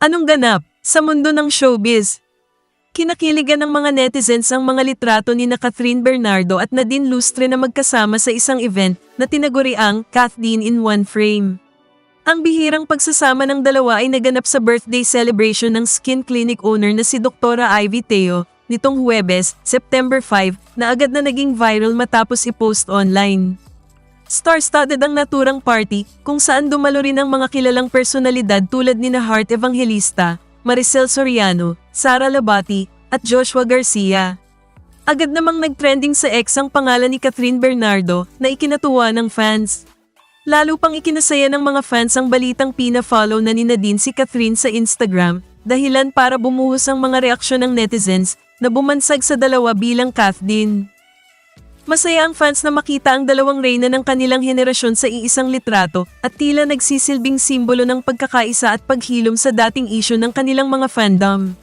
Anong ganap sa mundo ng showbiz? Kinakiligan ng mga netizens ang mga litrato ni na Catherine Bernardo at Nadine Lustre na magkasama sa isang event na tinaguriang Kathleen in One Frame. Ang bihirang pagsasama ng dalawa ay naganap sa birthday celebration ng skin clinic owner na si Dr. Ivy Teo nitong Huwebes, September 5, na agad na naging viral matapos i-post online. Star-studded ang naturang party kung saan dumalo rin ang mga kilalang personalidad tulad ni na Heart Evangelista, Maricel Soriano, Sara Labati, at Joshua Garcia. Agad namang nagtrending sa ex ang pangalan ni Catherine Bernardo na ikinatuwa ng fans. Lalo pang ikinasaya ng mga fans ang balitang pina-follow na ni Nadine si Catherine sa Instagram, dahilan para bumuhos ang mga reaksyon ng netizens na bumansag sa dalawa bilang Kathleen. Masaya ang fans na makita ang dalawang reyna ng kanilang henerasyon sa iisang litrato at tila nagsisilbing simbolo ng pagkakaisa at paghilom sa dating isyo ng kanilang mga fandom.